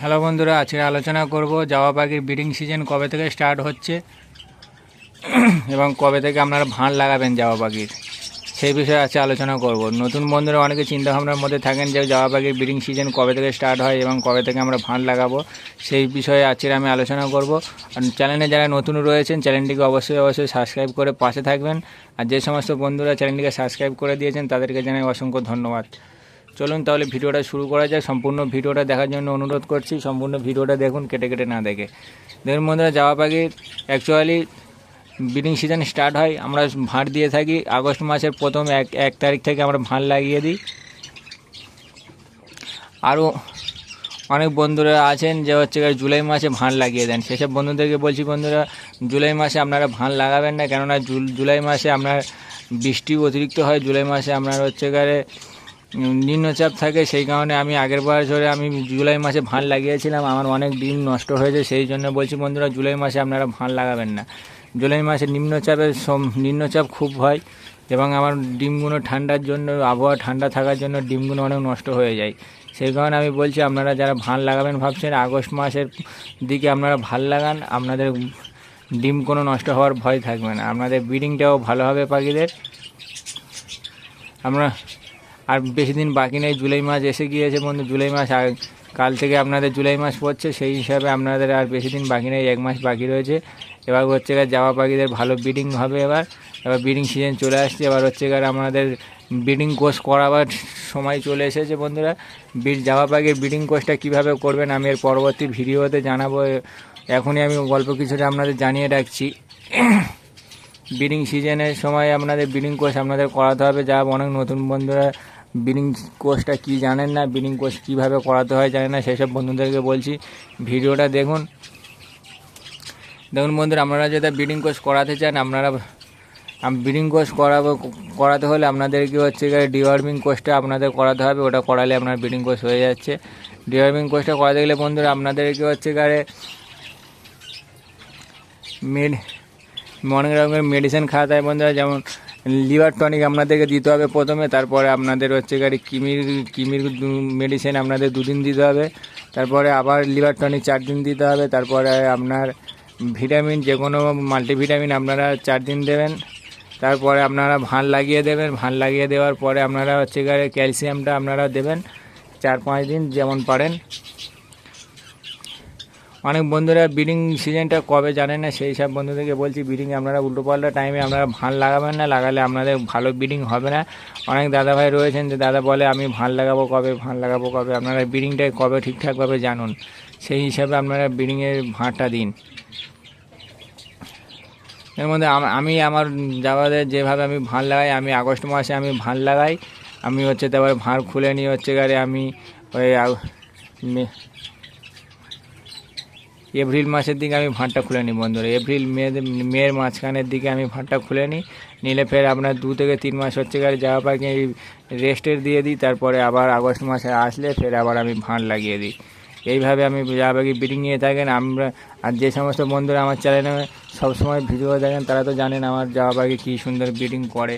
Hello বন্ধুরা, আজকে আলোচনা করব জাওয়া পাখির ব্রিডিং সিজন কবে থেকে স্টার্ট হচ্ছে এবং কবে থেকে আপনারা ভাঁড় লাগাবেন জাওয়া পাখির, সেই বিষয়ে আজকে আলোচনা করব। নতুন বন্ধুরা, অনেকে চিন্তাভাবনার মধ্যে থাকেন যে জাওয়া পাখির ব্রিডিং সিজন কবে থেকে স্টার্ট হয় এবং কবে থেকে আমরা ভাঁড় লাগাবো, সেই বিষয়ে আজকে আমি আলোচনা করব। আর চ্যানেলে যারা নতুন রয়েছেন, চ্যানেলটিকে অবশ্যই অবশ্যই সাবস্ক্রাইব করে পাশে থাকবেন। আর যে সমস্ত বন্ধুরা চ্যানেলটিকে সাবস্ক্রাইব করে দিয়েছেন, তাদেরকে জানাই অসংখ্য ধন্যবাদ। চলুন তাহলে ভিডিওটা শুরু করা যায় সম্পূর্ণ ভিডিওটা দেখার জন্য অনুরোধ করছি, সম্পূর্ণ ভিডিওটা দেখুন, কেটে কেটে না দেখে। দেখুন বন্ধুরা জামা পাখির অ্যাকচুয়ালি ব্রিডিং সিজন স্টার্ট হয়, আমরা ভাঁড় দিয়ে থাকি। আগস্ট মাসের প্রথম এক এক তারিখ থেকে আমরা ভাঁড় লাগিয়ে দিই। আরও অনেক বন্ধুরা আছেন যে হচ্ছে জুলাই মাসে ভাঁড় লাগিয়ে দেন। সেসব বন্ধুদেরকে বলছি, বন্ধুরা, জুলাই মাসে আপনারা ভাঁড় লাগাবেন না, কেননা জুল- জুলাই মাসে আপনার বৃষ্টি অতিরিক্ত হয়। জুলাই মাসে আপনার হচ্ছে গিয়ে নিম্নচাপ থাকে, সেই কারণে আমি আগের বছরে আমি জুলাই মাসে ভাঁড় লাগিয়েছিলাম। আমার অনেক ডিম নষ্ট হয়েছে, সেই জন্য বলছি, বন্ধুরা, জুলাই মাসে আপনারা ভাঁড় লাগাবেন না। জুলাই মাসে নিম্নচাপের নিম্নচাপ খুব হয় এবং আমার ডিমগুলো ঠান্ডার জন্য, আবহাওয়া ঠান্ডা থাকার জন্য ডিমগুলো অনেক নষ্ট হয়ে যায়। সেই কারণে আমি বলছি, আপনারা যারা ভাঁড় লাগাবেন ভাবছেন, আগস্ট মাসের দিকে আপনারা ভালো লাগান। আপনাদের ডিম কোনো নষ্ট হওয়ার ভয় থাকবে না। আপনাদের ব্রিডিংটাও ভালো হবে পাখিদের। আমরা আর বেশি দিন বাকি নেই, জুলাই মাস এসে গিয়েছে বন্ধু, জুলাই মাস কাল থেকে আপনাদের জুলাই মাস পড়ছে, সেই হিসাবে আপনাদের আর বেশি দিন বাকি নেই, এক মাস বাকি রয়েছে। এবার হচ্ছে গিয়ে জামা পাখিদের ভালো ব্রিডিং হবে এবার। এবার ব্রিডিং সিজন চলে আসছে, এবার হচ্ছে গিয়ে আমাদের ব্রিডিং কোর্স করাবার সময় চলে এসেছে বন্ধুরা। বিড জামা পাখির ব্রিডিং কোর্সটা কীভাবে করবেন আমি এর পরবর্তী ভিডিওতে জানাব। এখনই আমি গল্প কিছুটা আপনাদের জানিয়ে রাখছি। ব্রিডিং সিজনের সময় আপনাদের ব্রিডিং কোর্স আপনাদের করাতে হবে, যা অনেক নতুন বন্ধুরা ব্রিডিং কোর্সটা কি জানেন না ব্রিডিং কোর্স কীভাবে করাতে হয় জানেন না, সেসব বন্ধুদেরকে বলছি। ভিডিওটা দেখুন। দেখুন বন্ধুরা, আপনারা যেটা ব্রিডিং কোর্স করাতে চান, আপনারা ব্রিডিং কোর্স করাবো, করাতে হলে আপনাদেরকে হচ্ছে ডিওয়ার্মিং কোর্সটা আপনাদের করাতে হবে, ওটা করালে আপনার ব্রিডিং কোর্স হয়ে যাচ্ছে। ডিওয়ার্মিং কোর্সটা করাতে গেলে বন্ধুরা, আপনাদেরকে হচ্ছে গিয়ে মেড অনেক রকমের মেডিসিন খাওয়াতে হয় বন্ধুরা, যেমন লিভার টনিক আপনাদেরকে দিতে হবে প্রথমে, তারপরে আপনাদের হচ্ছে গাড়ি কিমির কিমির মেডিসিন আপনাদের দুদিন দিতে হবে, তারপরে আবার লিভার টনিক চার দিন দিতে হবে, তারপরে আপনার ভিটামিন, যে কোনো মাল্টিভিটামিন আপনারা চার দিন দেবেন, তারপরে আপনারা ভাঁড় লাগিয়ে দেবেন, ভাঁড় লাগিয়ে দেওয়ার পরে আপনারা হচ্ছে ক্যালসিয়ামটা আপনারা দেবেন চার পাঁচ দিন যেমন পারেন। অনেক বন্ধুরা ব্রিডিং সিজনটা কবে জানেন না, সেই সব বন্ধুদেরকে বলছি ব্রিডিং আপনারা উল্টোপাল্টা টাইমে আপনারা ভাঁড় লাগাবেন না, লাগালে আপনাদের ভালো ব্রিডিং হবে না। অনেক দাদাভাই রয়েছেন, যে দাদা বলে, আমি ভাঁড় লাগাবো কবে ভাঁড় লাগাবো কবে? আপনারা ব্রিডিংটা কবে ঠিকঠাকভাবে জানুন। সেই হিসাবে আপনারা ব্রিডিংয়ের ভাঁড়টা দিন। এর মধ্যে আমি আমার যাওয়াদের যেভাবে আমি ভাঁড় লাগাই, আমি আগস্ট মাসে আমি ভাঁড় লাগাই। আমি হচ্ছে তারপরে ভাঁড় খুলে নিয়ে হচ্ছে গাড়ি আমি ওই এপ্রিল মাসের দিকে আমি ভাঁড়টা খুলে নিই বন্ধুরা। এপ্রিল মে মেয়ের মাঝখানের দিকে আমি ভাঁড়টা খুলে নিই। নিলে ফের আপনার দু থেকে তিন মাস হচ্ছে গাড়ি যাওয়া পাখি রেস্টের দিয়ে দিই, তারপরে আবার আগস্ট মাসে আসলে ফের আবার আমি ভাঁড় লাগিয়ে দিই। এইভাবে আমি যাওয়া পাখি ব্রিডিং নিয়ে থাকেন, আমরা আর যে সমস্ত বন্ধুরা আমার চ্যানেলে সবসময় ভিডিও দেখেন, তারা তো জানেন আমার যাওয়া পাখি কী সুন্দর ব্রিডিং করে।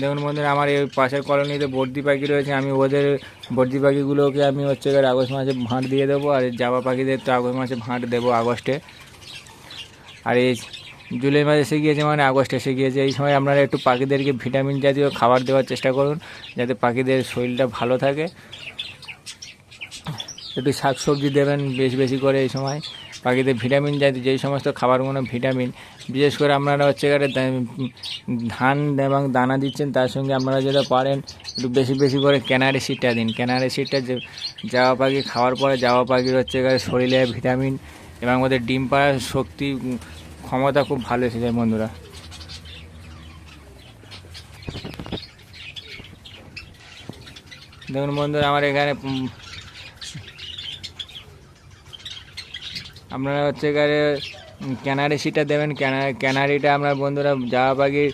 দেখুন বন্ধুরা, আমার এই পাশের কলোনিতে বর্দি পাখি রয়েছে, আমি ওদের বর্দি পাখিগুলোকে আমি হচ্ছে আগস্ট মাসে ভাঁট দিয়ে দেবো, আর জাবা পাখিদের তো আগস্ট মাসে ভাঁট দেবো আগস্টে। আর এই জুলাই মাসে এসে গিয়েছে মানে আগস্টে এসে গিয়েছে, এই সময় আপনারা একটু পাখিদেরকে ভিটামিন জাতীয় খাবার দেওয়ার চেষ্টা করুন, যাতে পাখিদের শরীরটা ভালো থাকে। একটু শাক সবজি দেবেন বেশি বেশি করে এই সময়। পাখিদের ভিটামিন জাতীয় যেই সমস্ত খাবারগুলো ভিটামিন। বিশেষ করে আপনারা হচ্ছে ধান এবং দানা দিচ্ছেন, তার সঙ্গে আপনারা যেটা পারেন, একটু বেশি বেশি করে ক্যানারি সিটটা দিন। ক্যানারি সিটটা যে জাওয়া পাখি খাওয়ার পরে জাওয়া পাখির হচ্ছে শরীরে ভিটামিন এবং ওদের ডিম পাড়ার শক্তি, ক্ষমতা খুব ভালো এসেছে বন্ধুরা। দেখুন বন্ধুরা, আমার এখানে আপনারা হচ্ছে গেলে ক্যানারি সিটটা দেবেন। ক্যানারি ক্যানারিটা আপনার বন্ধুরা জামা পাখির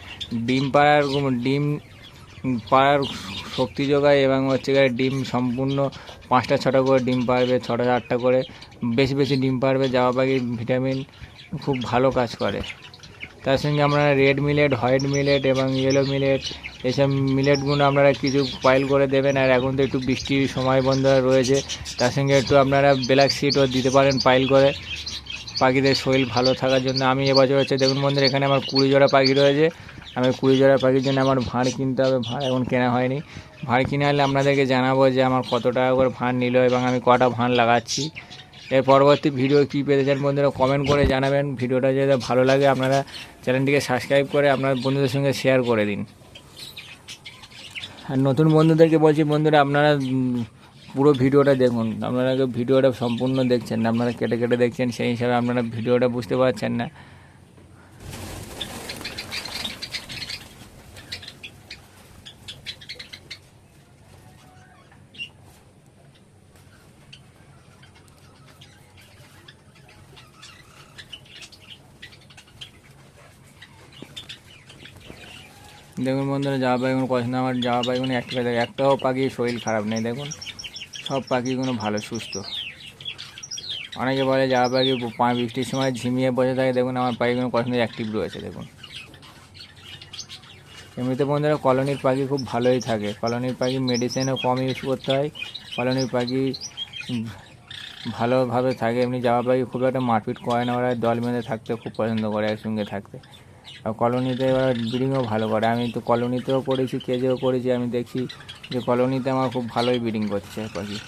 ডিম পাড়ার ডিম পাড়ার শক্তি যোগায় এবং হচ্ছে গিয়ে ডিম সম্পূর্ণ পাঁচটা, ছটা করে ডিম পারবে ছটা, আটটা করে। বেশি বেশি ডিম পারবে যাওয়া পাখি ভিটামিন খুব ভালো কাজ করে। তার সঙ্গে আপনারা রেড মিলেট হোয়াইট মিলেট এবং ইয়েলো মিলেট এইসব মিলেটগুলো আপনারা কিছু পাইল করে দেবেন আর এখন তো একটু বৃষ্টির সময় বন্ধ রয়েছে। তার সঙ্গে একটু আপনারা ব্ল্যাক সিটও দিতে পারেন পাইল করে। পাখিদের শরীর ভালো থাকার জন্য আমি এবছর হচ্ছে, দেখুন বন্ধুরা, এখানে আমার কুড়ি জোড়া পাখি রয়েছে। আমি কুড়ি জোড়া পাখির জন্য আমার ভাঁড় কিনতে হবে, ভাঁড় এখন কেনা হয়নি। ভাঁড় কিনে আনলে আপনাদেরকে জানাব যে আমার কত টাকা করে ভাঁড় নিল এবং আমি কটা ভাঁড় লাগাচ্ছি। এর পরবর্তী ভিডিও কী পেতে চান বন্ধুরা কমেন্ট করে জানাবেন। ভিডিওটা যদি ভালো লাগে আপনারা চ্যানেলটিকে সাবস্ক্রাইব করে আপনার বন্ধুদের সঙ্গে শেয়ার করে দিন। আর নতুন বন্ধুদেরকে বলছি বন্ধুরা, আপনারা পুরো ভিডিওটা দেখুন। আপনারা ভিডিওটা সম্পূর্ণ দেখছেন না, আপনারা কেটে কেটে দেখছেন, সেই হিসাবে আপনারা ভিডিওটা বুঝতে পারছেন না। দেখুন বন্ধুরা জামা পাখিগুলো পছন্দ আমার জামা পাখিগুলো একটা দেখে একটাও পাখির শরীর খারাপ নেই, দেখুন। সব পাখিগুলো ভালো, সুস্থ। অনেকে বলে জামা পাখি পা বৃষ্টির সময় ঝিমিয়ে বসে থাকে, দেখুন, আমার পাখিগুলো পছন্দ অ্যাক্টিভ রয়েছে, দেখুন। এমনিতে বন্ধুরা, কলোনির পাখি খুব ভালোই থাকে। কলোনির পাখি মেডিসিনও কম ইউজ করতে হয়। কলোনির পাখি ভালোভাবে থাকে। এমনি জামা পাখি খুব একটা মারপিট করে না, ওরা দল বেঁধে থাকতে, খুব পছন্দ করে একসঙ্গে থাকতে। আর কলোনিতে ওরা ব্রিডিংও ভালো করে। আমি তো কলোনিতেও করেছি কেজেও করেছি, আমি দেখছি যে কলোনিতে আমার খুব ভালোই ব্রিডিং করছে পাখি।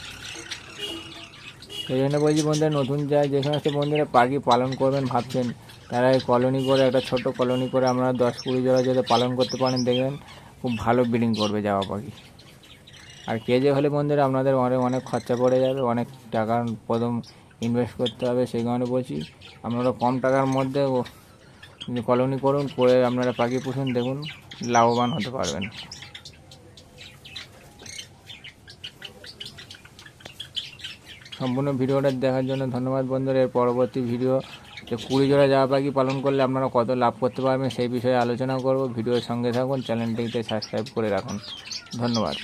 সেই জন্য বলছি বন্ধুরা, নতুন যায় যে সমস্ত বন্ধুরা পাখি পালন করবেন ভাবছেন, তারা এই কলোনি করে, একটা ছোট কলোনি করে আপনারা দশ কুড়ি জোড়া যদি পালন করতে পারেন, দেখবেন খুব ভালো ব্রিডিং করবে যাওয়া পাখি। আর কেজে হলে বন্ধুরা আপনাদের অনেক অনেক খরচা পড়ে যাবে, অনেক টাকা প্রথম ইনভেস্ট করতে হবে, সেই কারণে বলছি আপনারা কম টাকার মধ্যে যে কলোনি করুন, করে আপনারা পাখি পুষুন, দেখুন, লাভবান হতে পারবেন। সম্পূর্ণ ভিডিওটা দেখার জন্য ধন্যবাদ বন্ধুরা। এর পরবর্তী ভিডিও যে কুড়ি জোড়া জামা পাখি পালন করলে আপনারা কত লাভ করতে পারবেন সেই বিষয়ে আলোচনা করব। ভিডিওর সঙ্গে থাকুন চ্যানেলটিতে সাবস্ক্রাইব করে রাখুন। ধন্যবাদ।